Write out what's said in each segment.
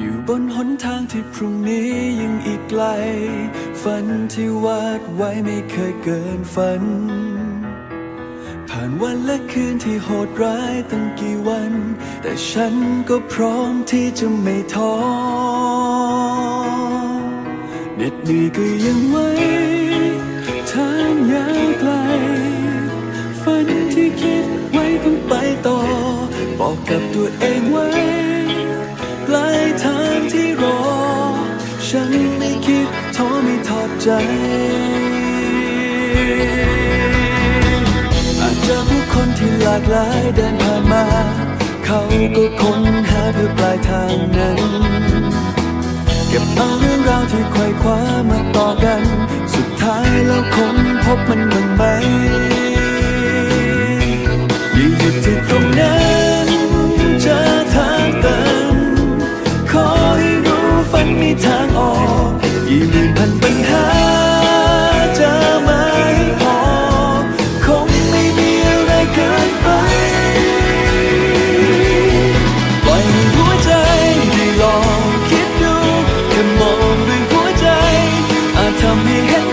อยู่บนหนทางที่พรุ่งนี้ยังอีกไกล ฝันที่วาดไว้ไม่เคยเกินฝัน ผ่านวันและคืนที่โหดร้ายตั้งกี่วัน แต่ฉันก็พร้อมที่จะไม่ท้อเหน็ดเหนื่อยก็ยังไหว ใจ อาจจะผู้คนที่หลากหลายเดินผ่านมา เขาก็ค้นหาเพื่อปลายทางนั้น เก็บเอาเรื่องราวที่ไขว่คว้ามาต่อกัน สุดท้ายแล้วคงพบมันบ้างไหมอย่าหยุดที่ตรงนั้นจอทางตันขอให้รู้ฝันมีทางออก กี่หมื่นพันปัญหาจะไม่พอ คงไม่มีอะไรเกินไปปล่อยให้หัวใจได้ลองคิดดูแค่มองด้วยหัวใจ อาจทำให้เห็น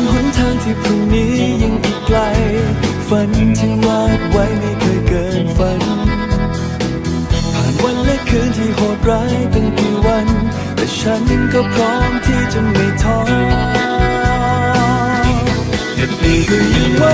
นหนทางที่พรุ่งนี้ยังอีกไกล ฝันที่วาดไว้ไม่เคยเกินฝัน ผ่านวันและคืนที่โหดร้ายตั้งกี่วัน แต่ฉันก็พร้อมที่จะไม่ท้อเหน็ดเหนื่อยก็ยังไหว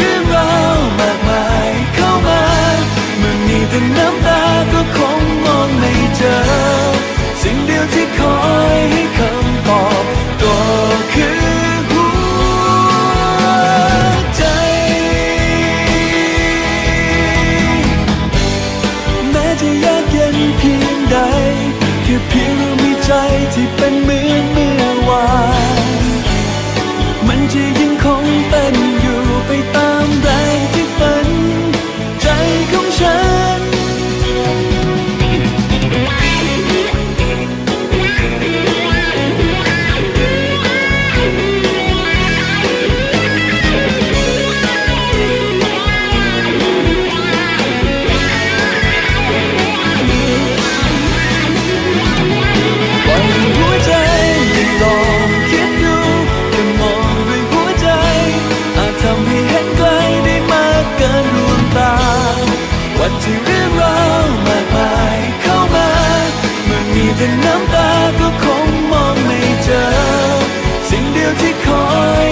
เรื่องราวมากมายเข้ามาเมื่อมีแต่น้ำตาก็คงมองไม่เจอ สิ่งเดียวที่คอยให้คำตอบก็คือหัวใจ แม้จะยากเย็นเพียงใดแค่เพียงเรามีใจที่เป็นเหมือนเมื่อวานมันจะยังคงเป็นเห ที่เรื่องราวมากมายเข้ามาเมื่อมีแต่น้ำตาก็คงมองไม่เจอ สิ่งเดียวที่คอย